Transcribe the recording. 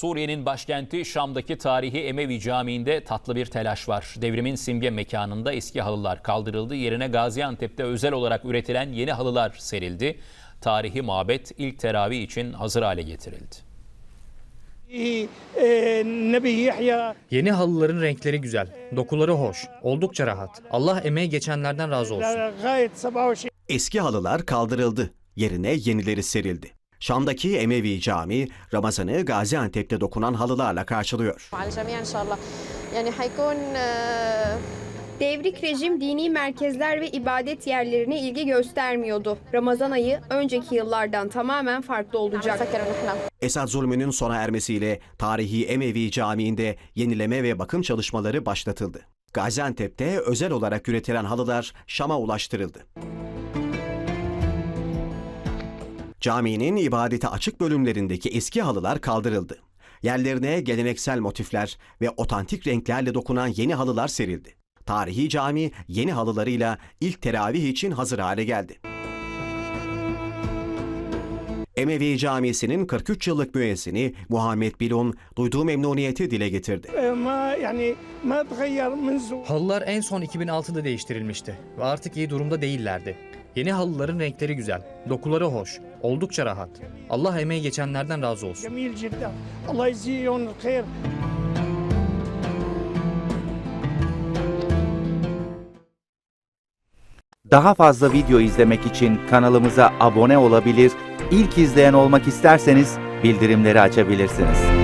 Suriye'nin başkenti Şam'daki tarihi Emevi Camii'nde tatlı bir telaş var. Devrimin simge mekanında eski halılar kaldırıldı. Yerine Gaziantep'te özel olarak üretilen yeni halılar serildi. Tarihi mabet ilk teravih için hazır hale getirildi. Yeni halıların renkleri güzel, dokuları hoş, oldukça rahat. Allah emeği geçenlerden razı olsun. Eski halılar kaldırıldı, yerine yenileri serildi. Şam'daki Emevi Camii Ramazan'ı Gaziantep'te dokunan halılarla karşılıyor. Devrik rejim dini merkezler ve ibadet yerlerine ilgi göstermiyordu. Ramazan ayı önceki yıllardan tamamen farklı olacak. Esad zulmünün sona ermesiyle tarihi Emevi Camii'nde yenileme ve bakım çalışmaları başlatıldı. Gaziantep'te özel olarak üretilen halılar Şam'a ulaştırıldı. Caminin ibadete açık bölümlerindeki eski halılar kaldırıldı. Yerlerine geleneksel motifler ve otantik renklerle dokunan yeni halılar serildi. Tarihi cami yeni halılarıyla ilk teravih için hazır hale geldi. Emevi Camisi'nin 43 yıllık müezzini Muhammed Bilon duyduğu memnuniyeti dile getirdi. Hallar en son 2006'da değiştirilmişti ve artık iyi durumda değillerdi. Yeni halıların renkleri güzel, dokuları hoş, oldukça rahat. Allah emeği geçenlerden razı olsun. جميل جدا الله يجزيهم الخير Daha fazla video izlemek için kanalımıza abone olabilir, ilk izleyen olmak isterseniz bildirimleri açabilirsiniz.